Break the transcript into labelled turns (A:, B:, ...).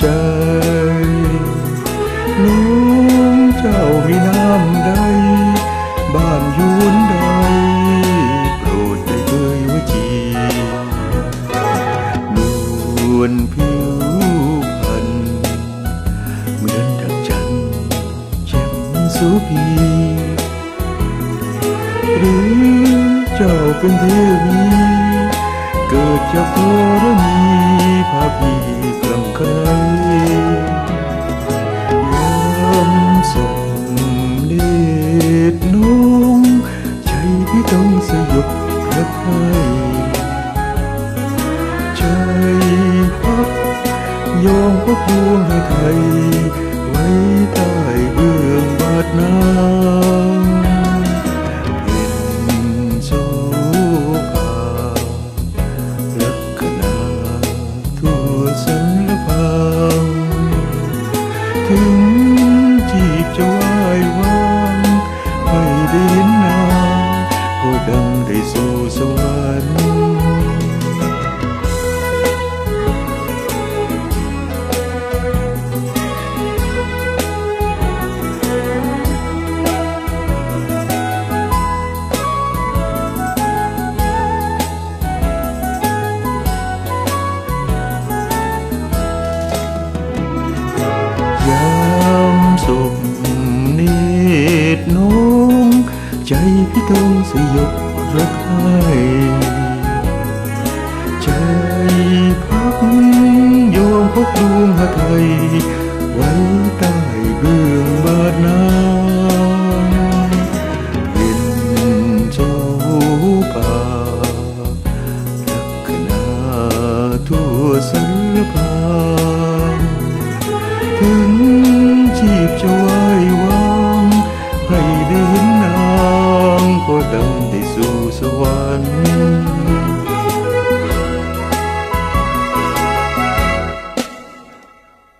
A: จับหัวใจน้องเจ้ามีน้ำใด บ้านยูนใด โปรดได้เอ่ยว่าจีนวลผิวพรรณเหมือนดังจันทร์แจ่มโสุพีหรือเจ้าเป็นเทวี เกิดจากธรณีพาพี ชน้อง ใจพี่ต้องสยบพระไทยใจพักยอมพระพวงให้ไทยไว้ใต้เบื้อง ก็ดังได้สู่สว พี่กงสยบรักให้ใจพักยอมพกดวงหาไทย ไว้ใต้เบื้องบาดนาำเห็นเจ้าป่ารักนาทั่วสารพางถึงจีบจว